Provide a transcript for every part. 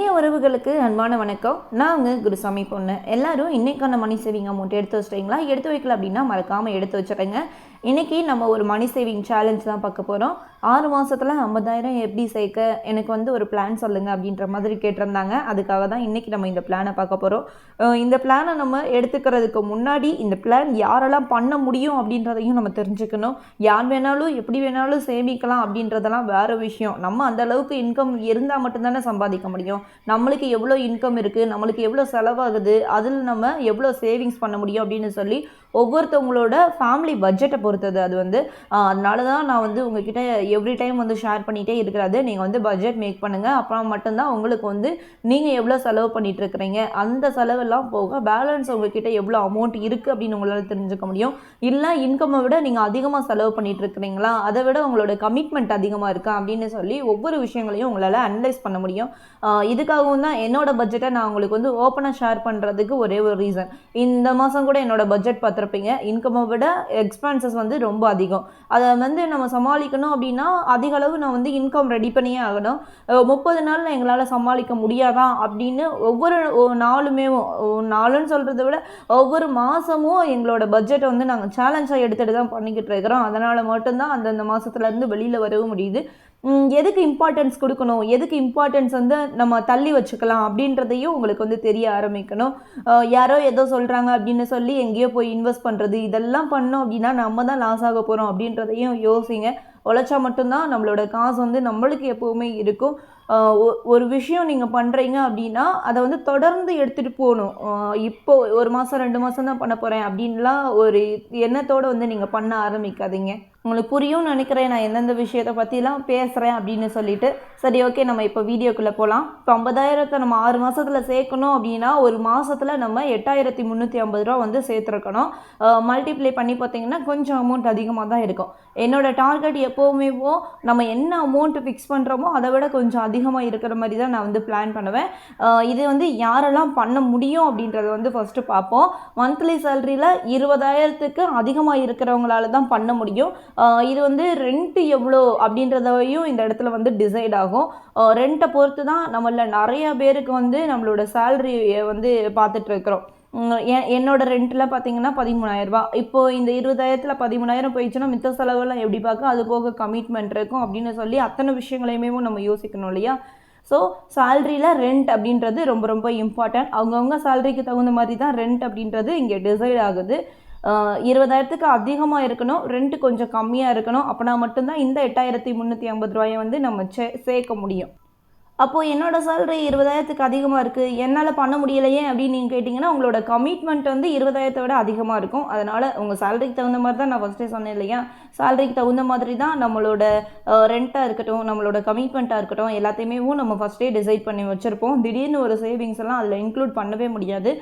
இனிய உறவுகளுக்கு அன்பான வணக்கம். நான் உங்கள் குருசாமி பொண்ணு. எல்லாரும் இன்னைக்கான மணி சேவிங் அமௌண்ட் எடுத்து வச்சிட்டீங்களா? எடுத்து வைக்கல அப்படின்னா மறக்காமல் எடுத்து வச்சிடுங்க. இன்னைக்கு நம்ம ஒரு மணி சேவிங் சேலஞ்ச் தான் பார்க்க போகிறோம் ஆறு மாதத்தில் ஐம்பதாயிரம் எப்படி சேர்க்க எனக்கு வந்து ஒரு பிளான் சொல்லுங்கள் அப்படின்ற மாதிரி கேட்டிருந்தாங்க. அதுக்காக தான் இன்றைக்கி நம்ம இந்த பிளானை பார்க்க போகிறோம் இந்த பிளானை நம்ம எடுத்துக்கிறதுக்கு முன்னாடி இந்த பிளான் யாரெல்லாம் பண்ண முடியும் அப்படின்றதையும் நம்ம தெரிஞ்சுக்கணும். யார் வேணாலும் எப்படி வேணாலும் சேமிக்கலாம் அப்படின்றதெல்லாம் வேறு விஷயம். நம்ம அந்தளவுக்கு இன்கம் இருந்தால் மட்டும்தானே சம்பாதிக்க முடியும். நம்மளுக்கு எவ்வளோ இன்கம் இருக்குது நம்மளுக்கு எவ்வளோ செலவாகுது அதில் நம்ம எவ்வளோ சேவிங்ஸ் பண்ண முடியும் அப்படின்னு சொல்லி ஒவ்வொருத்தவங்களோட ஃபேமிலி பட்ஜெட்டை பொறுத்தது. அது வந்து அதனால தான் நான் வந்து உங்ககிட்ட எவ்ரி டைம் வந்து ஷேர் பண்ணிகிட்டே இருக்கிறது. நீங்கள் வந்து பட்ஜெட் மேக் பண்ணுங்கள் அப்புறம் மட்டும்தான் உங்களுக்கு வந்து நீங்கள் எவ்வளோ செலவு பண்ணிட்டு இருக்கிறீங்க. அந்த செலவெல்லாம் போக பேலன்ஸ் உங்ககிட்ட எவ்வளோ அமௌண்ட் இருக்குது அப்படின்னு உங்களால் தெரிஞ்சுக்க முடியும். இல்லை இன்கம்மை விட நீங்கள் அதிகமாக செலவு பண்ணிகிட்டுருக்குறீங்களா அதை விட உங்களோட கமிட்மெண்ட் அதிகமாக இருக்கா? அப்படின்னு சொல்லி ஒவ்வொரு விஷயங்களையும் உங்களால் அனலைஸ் பண்ண முடியும். இது இதுக்காகவும் தான் என்னோட பட்ஜெட்டை நான் உங்களுக்கு வந்து ஓப்பனாக ஷேர் பண்ணுறதுக்கு ஒரே ஒரு ரீசன் இந்த மாதம் கூட என்னோட பட்ஜெட் பார்த்துருப்பீங்க. இன்கம்மை விட எக்ஸ்பென்சஸ் வந்து ரொம்ப அதிகம். அதை வந்து நம்ம சமாளிக்கணும் அப்படின்னா அதிக அளவு நான் வந்து இன்கம் ரெடி பண்ணியே ஆகணும். முப்பது நாளில் எங்களால் சமாளிக்க முடியாதா அப்படின்னு ஒவ்வொரு நாளுமே நாளுன்னு சொல்கிறத விட ஒவ்வொரு மாதமும் எங்களோட பட்ஜெட்டை வந்து நாங்கள் சேலஞ்சாக எடுத்துகிட்டு தான் பண்ணிக்கிட்டு இருக்கிறோம். அதனால் மட்டும்தான் அந்தந்த மாதத்துலேருந்து வெளியில் வரவும் முடியுது. எதுக்கு இம்பார்ட்டன்ஸ் கொடுக்கணும்? எதுக்கு இம்பார்ட்டன்ஸ் வந்து நம்ம தள்ளி வச்சுக்கலாம்? அப்படின்றதையும் உங்களுக்கு வந்து தெரிய ஆரம்பிக்கணும். யாரோ ஏதோ சொல்கிறாங்க அப்படின்னு சொல்லி எங்கேயோ போய் இன்வெஸ்ட் பண்ணுறது இதெல்லாம் பண்ணோம் அப்படின்னா நம்ம தான் லாஸ் ஆக போகிறோம் அப்படின்றதையும் யோசிங்க. உழைச்சா மட்டும்தான் நம்மளோட காசு வந்து நம்மளுக்கு எப்போவுமே இருக்கும். ஒரு விஷயம் நீங்கள் பண்ணுறீங்க அப்படின்னா அதை வந்து தொடர்ந்து எடுத்துகிட்டு போகணும் இப்போது இப்போ ஒரு மாதம் ரெண்டு மாதம் தான் பண்ண போகிறேன் அப்படின்லாம் ஒரு எண்ணத்தோடு வந்து நீங்கள் பண்ண ஆரம்பிக்காதீங்க. உங்களுக்கு புரியும்னு நினைக்கிறேன். நான் எந்தெந்த விஷயத்தை பற்றிலாம் பேசுகிறேன் அப்படின்னு சொல்லிட்டு. சரி ஓகே நம்ம இப்போ வீடியோக்குள்ளே போகலாம் இப்போ ஐம்பதாயிரத்தை நம்ம ஆறு மாதத்தில் சேர்க்கணும் அப்படின்னா ஒரு மாதத்தில் நம்ம எட்டாயிரத்தி முந்நூற்றி ஐம்பது ரூபா வந்து சேர்த்துருக்கணும். மல்டிப்ளை பண்ணி பார்த்தீங்கன்னா கொஞ்சம் அமௌண்ட் அதிகமாக தான் இருக்கும். என்னோடய டார்கெட் எப்போவுமே நம்ம என்ன அமௌண்ட் ஃபிக்ஸ் பண்ணுறோமோ அதை விட கொஞ்சம் அதிகம் அதிகமாக இருக்கிற மாதிரி தான் நான் வந்து பிளான் பண்ணுவேன். இது வந்து யாரெல்லாம் பண்ண முடியும் அப்படின்றத வந்து ஃபஸ்ட்டு பார்ப்போம். மந்த்லி சேலரியில் இருபதாயிரத்துக்கு அதிகமாக இருக்கிறவங்களால தான் பண்ண முடியும். இது வந்து ரெண்ட் எவ்வளோ அப்படின்றதையும் இந்த இடத்துல வந்து டிசைட் ஆகும். ரெண்ட்டை பொறுத்து தான் நம்மள நிறைய பேருக்கு வந்து நம்மளோட சேலரியை வந்து பார்த்துட்ருக்குறோம் என்னோட ரெண்ட்டில் பார்த்தீங்கன்னா பதிமூணாயிரரூபா இப்போ இந்த இருபதாயிரத்தில் பதிமூணாயிரம் போயிடுச்சுன்னா மித்த செலவெல்லாம் எப்படி பார்க்க அது போக கமிட்மெண்ட் இருக்கும் அப்படின்னு சொல்லி அத்தனை விஷயங்களையுமே நம்ம யோசிக்கணும் இல்லையா? ஸோ சேல்ரியில் ரெண்ட் அப்படின்றது ரொம்ப ரொம்ப இம்பார்ட்டன்ட் அவங்கவுங்க சேலரிக்கு தகுந்த மாதிரி தான் ரெண்ட் அப்படின்றது இங்கே டிசைட் ஆகுது. இருபதாயிரத்துக்கு அதிகமாக இருக்கணும் ரெண்ட் கொஞ்சம் கம்மியாக இருக்கணும். அப்போனா மட்டும்தான் இந்த எட்டாயிரத்தி முந்நூற்றி ஐம்பது ரூபாயை வந்து நம்ம சே சேர்க்க முடியும். அப்போது என்னோடய சேலரி இருபதாயிரத்துக்கு அதிகமாக இருக்குது என்னால் பண்ண முடியலையே அப்படின்னு நீங்கள் கேட்டிங்கன்னா உங்களோட கமிட்மெண்ட் வந்து இருபதாயிரத்தை விட அதிகமாக இருக்கும். அதனால் உங்கள் சேலரிக்கு தகுந்த மாதிரி தான் நான் ஃபஸ்ட்டே சொன்னேன் இல்லையா? சேலரிக்கு தகுந்த மாதிரி தான் நம்மளோட ரெண்ட்டாக இருக்கட்டும் நம்மளோட கமிட்மெண்ட்டாக இருக்கட்டும் எல்லாத்தையுமே நம்ம ஃபஸ்ட்டே டிசைட் பண்ணி வச்சுருப்போம். திடீர்னு ஒரு சேவிங்ஸ் எல்லாம் அதில் இன்க்ளூட் பண்ணவே முடியாது.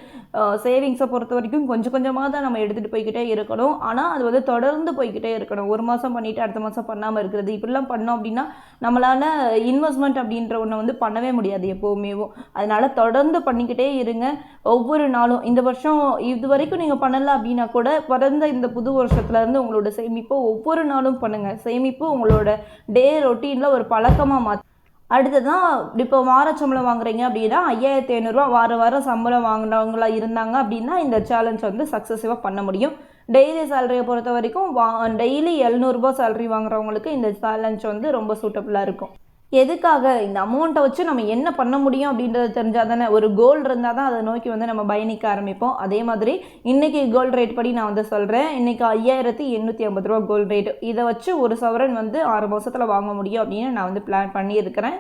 சேவிங்ஸை பொறுத்த வரைக்கும் கொஞ்சம் கொஞ்சமாக தான் நம்ம எடுத்துகிட்டு போய்க்கிட்டே இருக்கணும். ஆனால் அது வந்து தொடர்ந்து போய்க்கிட்டே இருக்கணும். ஒரு மாதம் பண்ணிவிட்டு அடுத்த மாதம் பண்ணாமல் இருக்கிறது. இப்படிலாம் பண்ணோம் அப்படின்னா நம்மளால் இன்வெஸ்ட்மெண்ட் அப்படின்ற ஒன்று வந்து பண்ணவே முடியாது எப்போவுமேவும் அதனால் தொடர்ந்து பண்ணிக்கிட்டே இருங்க. ஒவ்வொரு நாளும். இந்த வருஷம் இது வரைக்கும் நீங்கள் பண்ணலை அப்படின்னா கூட பிறந்த இந்த புது வருஷத்துலேருந்து உங்களோட சேமிப்பை ஒவ்வொரு நாளும் பண்ணுங்கள் சேமிப்பு உங்களோட டே ரொட்டீனில் ஒரு பழக்கமாக மாற்று அடுத்ததான் இப்போ வார சம்பளம் வாங்குறீங்க அப்படின்னா ஐயாயிரத்தி ஐநூறுரூவா வார வாரம் சம்பளம் வாங்கினவங்களா இருந்தாங்க அப்படின்னா இந்த சேலஞ்ச் வந்து சக்ஸஸிவாக பண்ண முடியும். டெய்லி சேலரியை பொறுத்த வரைக்கும் வா டெய்லி எழுநூறுபா சேலரி வாங்குறவங்களுக்கு இந்த சேலஞ்ச் வந்து ரொம்ப சூட்டபுளாக இருக்கும். எதுக்காக இந்த அமௌண்ட்டை வச்சு நம்ம என்ன பண்ண முடியும் அப்படின்றது தெரிஞ்சால் தானே ஒரு கோல் இருந்தால் தான் அதை நோக்கி வந்து நம்ம பயணிக்க ஆரம்பிப்போம். அதே மாதிரி இன்றைக்கி கோல் ரேட் படி நான் வந்து சொல்கிறேன் இன்றைக்கி ஐயாயிரத்தி எண்ணூற்றி ஐம்பது ரூபா கோல்ட் ரேட் இதை வச்சு ஒரு சவரன் வந்து ஆறு மாதத்தில் வாங்க முடியும் அப்படின்னு நான் வந்து பிளான் பண்ணியிருக்கிறேன்.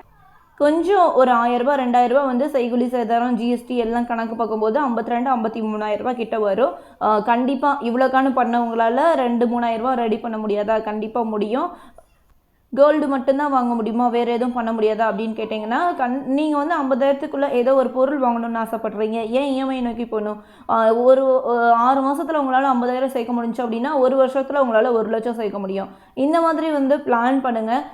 கொஞ்சம் ஒரு ஆயிரரூபா ரெண்டாயிரரூபா வந்து செய்குலி சேதாரம் ஜிஎஸ்டி எல்லாம் கணக்கு பார்க்கும்போது ஐம்பத்தி ரெண்டு ஐம்பத்தி மூணாயிரரூபா கிட்ட வரும். கண்டிப்பாக இவ்வளோக்கான பண்ணவங்களால ரெண்டு மூணாயிரரூபா ரெடி பண்ண முடியாதா? கண்டிப்பாக முடியும். கோல்டு மட்டும்தான் வாங்க முடியுமா? வேறு எதுவும் பண்ண முடியாதா? அப்படின்னு கேட்டிங்கன்னா கண் நீங்கள் வந்து ஐம்பதாயிரத்துக்குள்ளே ஏதோ ஒரு பொருள் வாங்கணும்னு ஆசைப்பட்றீங்க. ஏன் இஎம்ஐ நோக்கி போகணும்? ஒரு ஆறு மாதத்தில் உங்களால் ஐம்பதாயிரம் சேர்க்க முடிஞ்சு அப்படின்னா ஒரு வருஷத்தில் உங்களால் ஒரு லட்சம் சேர்க்க முடியும். இந்த மாதிரி வந்து பிளான் பண்ணுங்கள்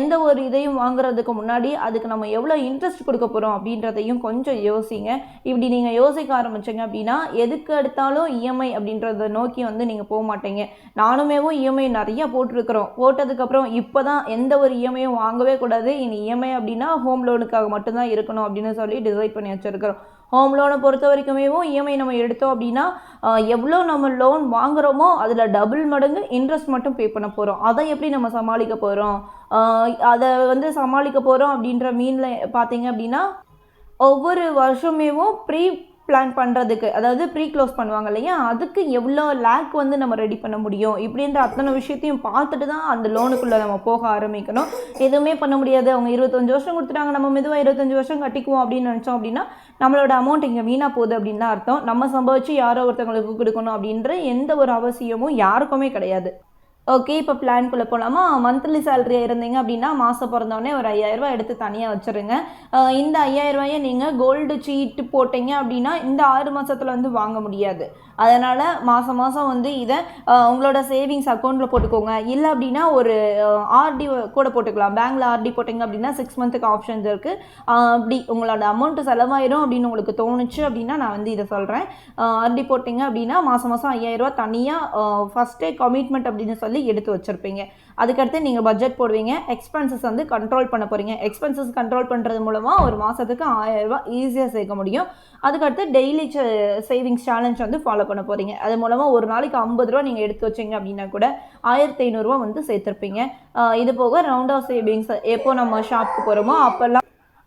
எந்த ஒரு இதையும் வாங்குறதுக்கு முன்னாடி அதுக்கு நம்ம எவ்வளோ இன்ட்ரெஸ்ட் கொடுக்க போகிறோம் அப்படின்றதையும் கொஞ்சம் யோசிங்க. இப்படி நீங்கள் யோசிக்க ஆரம்பிச்சிங்க அப்படின்னா எதுக்கு எடுத்தாலும் இஎம்ஐ அப்படின்றத நோக்கி வந்து நீங்கள் போக மாட்டீங்க. நானுமேவும் இஎம்ஐ நிறைய போட்டிருக்கிறோம். போட்டதுக்கப்புறம் இப்போ தான் எந்த ஒரு இஎம்ஐயும் வாங்கவே கூடாது. இனி இஎம்ஐ அப்படின்னா ஹோம் லோனுக்காக மட்டும்தான் இருக்கணும் அப்படின்னு சொல்லி டிசைட் பண்ணி வச்சுருக்கிறோம். ஹோம் லோனை பொறுத்த வரைக்குமே இஎம்ஐ நம்ம எடுத்தோம் அப்படின்னா எவ்வளோ நம்ம லோன் வாங்குறோமோ அதில் டபுள் மடங்கு இன்ட்ரெஸ்ட் மட்டும் பே பண்ண போகிறோம் அதை எப்படி நம்ம சமாளிக்க போகிறோம் அதை வந்து சமாளிக்க போகிறோம் அப்படின்ற மீனில் பார்த்தீங்க அப்படின்னா ஒவ்வொரு வருஷமேவும் ப்ரீ பிளான் பண்ணுறதுக்கு அதாவது ப்ரீ க்ளோஸ் பண்ணுவாங்க இல்லையா? அதுக்கு எவ்வளோ லேக் வந்து நம்ம ரெடி பண்ண முடியும்? இப்படின்ற அத்தனை விஷயத்தையும் பார்த்துட்டு தான் அந்த லோனுக்குள்ளே நம்ம போக ஆரம்பிக்கணும். எதுவுமே பண்ண முடியாது. அவங்க இருபத்தஞ்சு வருஷம் கொடுத்துட்டாங்க. நம்ம மெதுவாக இருபத்தஞ்சு வருஷம் கட்டிக்குவோம் அப்படின்னு நினச்சோம் அப்படின்னா நம்மளோட அமௌண்ட் இங்கே வீணாக போகுது அப்படின்னு தான் அர்த்தம். நம்ம சம்பாதிச்சு யாரோ ஒருத்தவங்களுக்கு கொடுக்கணும் அப்படின்ற எந்த ஒரு அவசியமும் யாருக்குமே கிடையாது. ஓகே இப்போ பிளான்குள்ளே போகலாமா மந்த்லி சேலரியாக இருந்தீங்க அப்படின்னா மாதம் பிறந்தோடனே ஒரு ஐயாயிரரூபா எடுத்து தனியாக வச்சுருங்க. இந்த ஐயாயிரரூபாயை நீங்கள் கோல்டு சீட்டு போட்டீங்க அப்படின்னா இந்த ஆறு மாதத்தில் வந்து வாங்க முடியாது. அதனால் மாதம் மாதம் வந்து இதை உங்களோட சேவிங்ஸ் அக்கௌண்ட்டில் போட்டுக்கோங்க. இல்லை அப்படின்னா ஒரு ஆர்டி கூட போட்டுக்கலாம். பேங்க்கில் ஆர்டி போட்டிங்க அப்படின்னா சிக்ஸ் மந்த்துக்கு ஆப்ஷன்ஸ் இருக்குது அப்படி உங்களோட அமௌண்ட்டு செலவாயிரும் அப்படின்னு உங்களுக்கு தோணுச்சு அப்படின்னா நான் வந்து இதை சொல்கிறேன் ஆர்டி போட்டிங்க அப்படின்னா மாதம் மாதம் ஐயாயிரரூபா தனியாக ஃபஸ்ட்டே கமிட்மெண்ட் அப்படின்னு சொல்லி எடுத்து வச்சுருப்பீங்க. அதுக்கடுத்து நீங்கள் பட்ஜெட் போடுவீங்க. எக்ஸ்பென்சஸ் வந்து கண்ட்ரோல் பண்ண போகிறீங்க எக்ஸ்பென்சஸ் கண்ட்ரோல் பண்ணுறது மூலமாக ஒரு மாதத்துக்கு ஆயிரரூபா ஈஸியாக சேர்க்க முடியும். அதுக்கடுத்து டெய்லி சேவிங்ஸ் சேலஞ்ச் வந்து ஃபாலோ பண்ண போகிறீங்க அது மூலமாக ஒரு நாளைக்கு ஐம்பது ரூபா நீங்கள் எடுத்து வச்சீங்க அப்படின்னா கூட ஆயிரத்தி ஐநூறுரூவா வந்து சேர்த்துருப்பீங்க. இது போக ரவுண்ட் ஆஃப் சேவிங்ஸ் எப்போ நம்ம ஷாப்புக்கு போகிறோமோ அப்போல்லாம்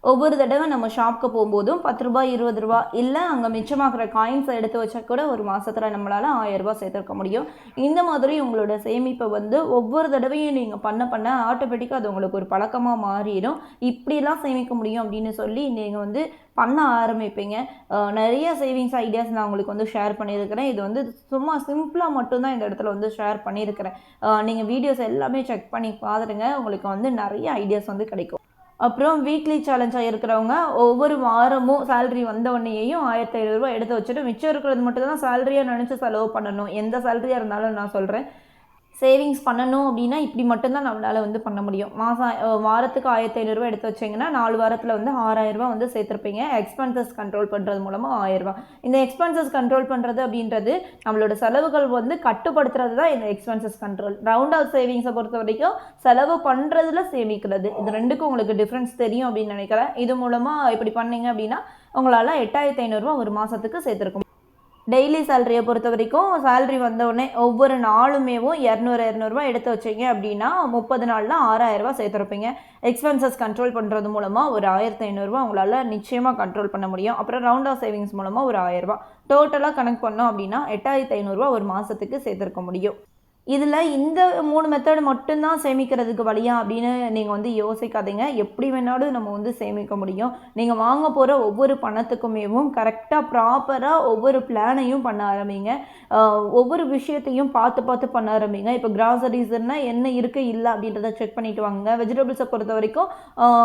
ஒவ்வொரு தடவை நம்ம ஷாப்புக்கு போகும்போதும் பத்து ரூபாய் இருபது ரூபா இல்லை அங்கே மிச்சமாகிற காயின்ஸை எடுத்து வச்சா கூட ஒரு மாதத்தில் நம்மளால் ஆயிரம் சேர்த்துருக்க முடியும். இந்த மாதிரி உங்களோட சேமிப்பை வந்து ஒவ்வொரு தடவையும் நீங்கள் பண்ண பண்ண ஆட்டோமேட்டிக்காக அது உங்களுக்கு ஒரு பழக்கமாக மாறிடும். இப்படிலாம் சேமிக்க முடியும் அப்படின்னு சொல்லி நீங்கள் வந்து பண்ண ஆரம்பிப்பீங்க. நிறைய சேவிங்ஸ் ஐடியாஸ் நான் உங்களுக்கு வந்து ஷேர் பண்ணியிருக்கிறேன். இது வந்து சும்மா சிம்பிளாக மட்டும்தான் இந்த இடத்துல வந்து ஷேர் பண்ணியிருக்கிறேன். நீங்கள் வீடியோஸ் எல்லாமே செக் பண்ணி பார்த்துருங்க உங்களுக்கு வந்து நிறைய ஐடியாஸ் வந்து கிடைக்கும். அப்புறம் வீக்லி சேலஞ்சாக இருக்கிறவங்க ஒவ்வொரு வாரமும் சேலரி வந்த உடனேயும் ஆயிரத்தி ஐநூறுரூவா எடுத்து வச்சுட்டு மிச்சம் இருக்கிறது மட்டும் தான் சேலரியாக நினச்சி செலவு பண்ணணும். எந்த சேலரியாக இருந்தாலும் நான் சொல்கிறேன் சேவிங்ஸ் பண்ணணும் அப்படின்னா இப்படி மட்டும்தான் நம்மளால் வந்து பண்ண முடியும். மாதம் வாரத்துக்கு ஆயிரத்தி ஐநூறுரூவா எடுத்து வச்சிங்கன்னா நாலு வாரத்தில் வந்து ஆறாயிரரூபா வந்து சேர்த்துருப்பீங்க. எக்ஸ்பென்சஸ் கண்ட்ரோல் பண்ணுறது மூலமாக ஆயிரரூபா இந்த எக்ஸ்பென்சஸ் கண்ட்ரோல் பண்ணுறது அப்படின்றது நம்மளோட செலவுகள் வந்து கட்டுப்படுத்துறது தான் இந்த எக்ஸ்பென்சஸ் கண்ட்ரோல் ரவுண்ட் ஆஃப் சேவிங்ஸை பொறுத்த வரைக்கும் செலவு பண்ணுறதுல சேமிக்கிறது. இது ரெண்டுக்கும் உங்களுக்கு டிஃப்ரென்ஸ் தெரியும் அப்படின்னு நினைக்கிறேன். இது மூலமாக இப்படி பண்ணீங்க அப்படின்னா உங்களால் எட்டாயிரத்தி ஐநூறுரூவா ஒரு மாதத்துக்கு சேர்த்துருக்கும் டெய்லி சேலரியை பொறுத்த வரைக்கும் சேலரி வந்தவுடனே ஒவ்வொரு நாளுமேவும் இரநூறு இரநூறுவா எடுத்து வச்சீங்க அப்படின்னா முப்பது நாளில் ஆறாயிரரூபா சேர்த்துருப்பீங்க எக்ஸ்பென்சஸ் கண்ட்ரோல் பண்ணுறது மூலமாக ஒரு ஆயிரத்தி ஐநூறுரூவா உங்களால் நிச்சயமாக கண்ட்ரோல் பண்ண முடியும். அப்புறம் ரவுண்ட் ஆஃப் சேவிங்ஸ் மூலமாக ஒரு ஆயிரரூபா டோட்டலாக கணக்கு பண்ணோம் அப்படின்னா எட்டாயிரத்தி ஐநூறுரூவா ஒரு மாதத்துக்கு சேர்த்துருக்க முடியும். இதில் இந்த மூணு மெத்தடு மட்டும்தான் சேமிக்கிறதுக்கு வழியா அப்படின்னு நீங்கள் வந்து யோசிக்காதீங்க. எப்படி வேணாலும் நம்ம வந்து சேமிக்க முடியும். நீங்கள் வாங்க போகிற ஒவ்வொரு பணத்துக்குமேவும் கரெக்டாக ப்ராப்பராக ஒவ்வொரு பிளானையும் பண்ண ஆரம்பிங்க. ஒவ்வொரு விஷயத்தையும் பார்த்து பார்த்து பண்ண ஆரம்பிங்க. இப்போ கிராசரிஸ்னால் என்ன இருக்குது இல்லை அப்படின்றத செக் பண்ணிவிட்டு வாங்க வெஜிடபிள்ஸை பொறுத்த வரைக்கும்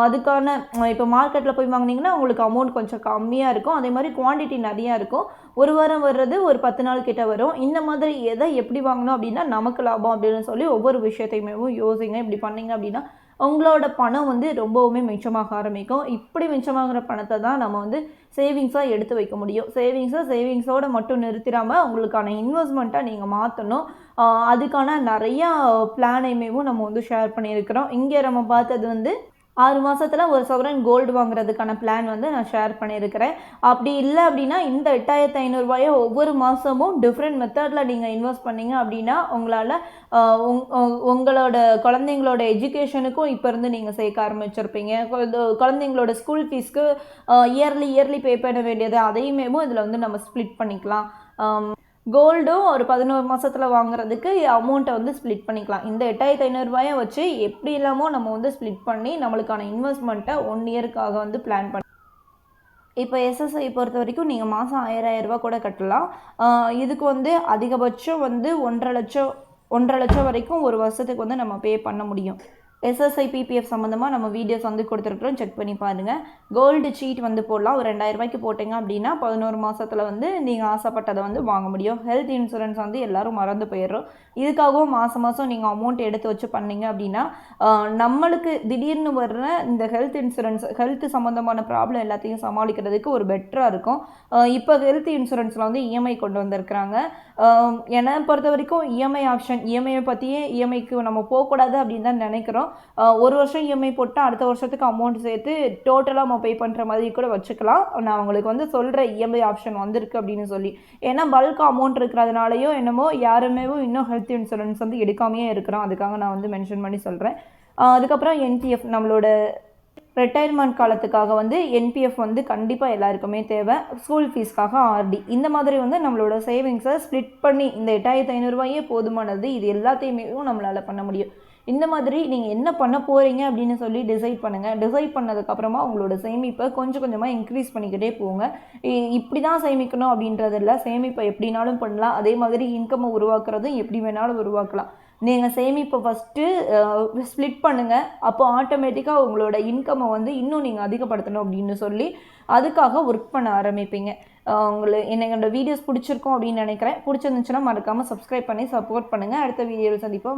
அதுக்கான இப்போ மார்க்கெட்டில் போய் வாங்குனீங்கன்னா உங்களுக்கு அமௌண்ட் கொஞ்சம் கம்மியாக இருக்கும். அதே மாதிரி குவாண்டிட்டி நிறையா இருக்கும். ஒரு வாரம் வர்றது ஒரு பத்து நாள் கிட்ட வரும். இந்த மாதிரி எதை எப்படி வாங்கணும் அப்படின்னா நமக்கு லாபம் அப்படின்னு சொல்லி ஒவ்வொரு விஷயத்தையுமே யோசிங்க. இப்படி பண்ணீங்க அப்படின்னா உங்களோட பணம் வந்து ரொம்பவுமே மிச்சமாக ஆரம்பிக்கும். இப்படி மிச்சமாகிற பணத்தை தான் நம்ம வந்து சேவிங்ஸாக எடுத்து வைக்க முடியும். சேவிங்ஸை சேவிங்ஸோடு மட்டும் நிறுத்திடாமல் உங்களுக்கான இன்வெஸ்ட்மெண்ட்டாக நீங்கள் மாற்றணும் அதுக்கான நிறையா பிளானையுமேவும் நம்ம வந்து ஷேர் பண்ணியிருக்கிறோம். இங்கே நம்ம பார்த்தது வந்து ஆறு மாதத்தில் ஒரு சவரன் கோல்டு வாங்குறதுக்கான பிளான் வந்து நான் ஷேர் பண்ணியிருக்கிறேன். அப்படி இல்லை அப்படின்னா இந்த எட்டாயிரத்து ஐநூறுரூவாயை ஒவ்வொரு மாதமும் டிஃப்ரெண்ட் மெத்தடில் நீங்கள் இன்வெஸ்ட் பண்ணீங்க அப்படின்னா உங்களால் உங்- உங்களோட குழந்தைங்களோட எஜுகேஷனுக்கும் இப்போ இருந்து நீங்கள் சேர்க்க ஆரம்பிச்சிருப்பீங்க. குழந்தைங்களோட ஸ்கூல் ஃபீஸ்க்கு இயர்லி இயர்லி பே பண்ண வேண்டியது அதையுமே இதில் வந்து நம்ம ஸ்ப்ளிட் பண்ணிக்கலாம். கோல்டும் ஒரு பதினோரு மாதத்தில் வாங்குறதுக்கு அமௌண்ட்டை வந்து ஸ்ப்ளிட் பண்ணிக்கலாம். இந்த எட்டாயிரத்தி ஐநூறுரூவாயை வச்சு எப்படி இல்லாமல் நம்ம வந்து ஸ்ப்ளிட் பண்ணி நம்மளுக்கான இன்வெஸ்ட்மெண்ட்டை ஒன் இயருக்காக வந்து பிளான் பண்ணி இப்போ எஸ்எஸ்ஐ பொறுத்த வரைக்கும் நீங்கள் மாதம் ஆயிரம் ரூபாய் கூட கட்டலாம். இதுக்கு வந்து அதிகபட்சம் வந்து ஒன்றரை லட்சம் ஒன்றரை லட்சம் வரைக்கும் ஒரு வருஷத்துக்கு வந்து நம்ம பே பண்ண முடியும். எஸ்எஸ்ஐ பிபிஎஃப் சம்மந்தமாக நம்ம வீடியோஸ் வந்து கொடுத்துருக்குறோம். செக் பண்ணி பாருங்கள் கோல்டு சீட் வந்து போடலாம். ஒரு ரெண்டாயிரம் ரூபாய்க்கு போட்டிங்க அப்படின்னா பதினோரு மாதத்தில் வந்து நீங்கள் ஆசைப்பட்டதை வந்து வாங்க முடியும். ஹெல்த் இன்சூரன்ஸ் வந்து எல்லாரும் மறந்து போயிடுறோம். இதுக்காகவும் மாதம் மாதம் நீங்கள் அமௌண்ட் எடுத்து வச்சு பண்ணீங்க அப்படின்னா நம்மளுக்கு திடீர்னு வர்ற இந்த ஹெல்த் இன்சூரன்ஸ் ஹெல்த் சம்மந்தமான ப்ராப்ளம் எல்லாத்தையும் சமாளிக்கிறதுக்கு ஒரு பெட்டராக இருக்கும். இப்போ ஹெல்த் இன்சூரன்ஸில் வந்து இஎம்ஐ கொண்டு வந்திருக்கிறாங்க. என்னை பொறுத்த வரைக்கும் இஎம்ஐ ஆப்ஷன் இஎம்ஐயை பற்றியே இஎம்ஐக்கு நம்ம போகக்கூடாது அப்படின்னு தான் நினைக்கிறோம். வச்சுக்கலாம் ஒரு வருஷம் இஎம்ஐ போட்டால் அடுத்த வருஷத்துக்கு அமௌண்ட் சேர்த்து டோட்டலாக நம்ம பே பண்ணுற மாதிரி கூட வச்சுக்கலாம். நான் உங்களுக்கு வந்து சொல்கிற இஎம்ஐ ஆப்ஷன் வந்திருக்கு அப்படின்னு சொல்லி. ஏன்னா பல்க் அமௌண்ட் இருக்கிறதுனாலையோ என்னமோ யாருமே இன்னும் ஹெல்த் இன்சூரன்ஸ் வந்து எடுக்காமையே இருக்கிறோம். அதுக்காக நான் வந்து மென்ஷன் பண்ணி சொல்கிறேன் அதுக்கப்புறம் என்பிஎஃப் நம்மளோட ரிட்டையர்மெண்ட் காலத்துக்காக வந்து என்பிஎஃப் வந்து கண்டிப்பாக எல்லாருக்குமே தேவை. ஸ்கூல் ஃபீஸ்க்காக ஆர்டி இந்த மாதிரி வந்து நம்மளோட சேவிங்ஸை ஸ்ப்ளிட் பண்ணி இந்த எட்டாயிரத்து ஐநூறுரூவாயே போதுமானது. இது எல்லாத்தையுமே நம்மளால் பண்ண முடியும். இந்த மாதிரி நீங்கள் என்ன பண்ண போகிறீங்க அப்படின்னு சொல்லி டிசைட் பண்ணுங்கள் டிசைட் பண்ணதுக்கப்புறமா உங்களோட சேமிப்பை கொஞ்சம் கொஞ்சமாக இன்க்ரீஸ் பண்ணிக்கிட்டே போங்க. இப்படி தான் சேமிக்கணும் அப்படின்றது இல்லை. சேமிப்பை எப்படினாலும் பண்ணலாம். அதே மாதிரி இன்கம்மை உருவாக்குறதும் எப்படி வேணாலும் உருவாக்கலாம். நீங்கள் சேமிப்பை ஃபஸ்ட்டு ஸ்ப்ளிட் பண்ணுங்கள் அப்போ ஆட்டோமேட்டிக்காக உங்களோட இன்கம்மை வந்து இன்னும் நீங்கள் அதிகப்படுத்தணும் அப்படின்னு சொல்லி அதுக்காக ஒர்க் பண்ண ஆரம்பிப்பீங்க. உங்களுக்கு என்னோட வீடியோஸ் பிடிச்சிருக்கும் அப்படின்னு நினைக்கிறேன். பிடிச்சிருந்துச்சுன்னா மறக்காமல் சப்ஸ்கிரைப் பண்ணி சப்போர்ட் பண்ணுங்கள் அடுத்த வீடியோவில் சந்திப்போம்.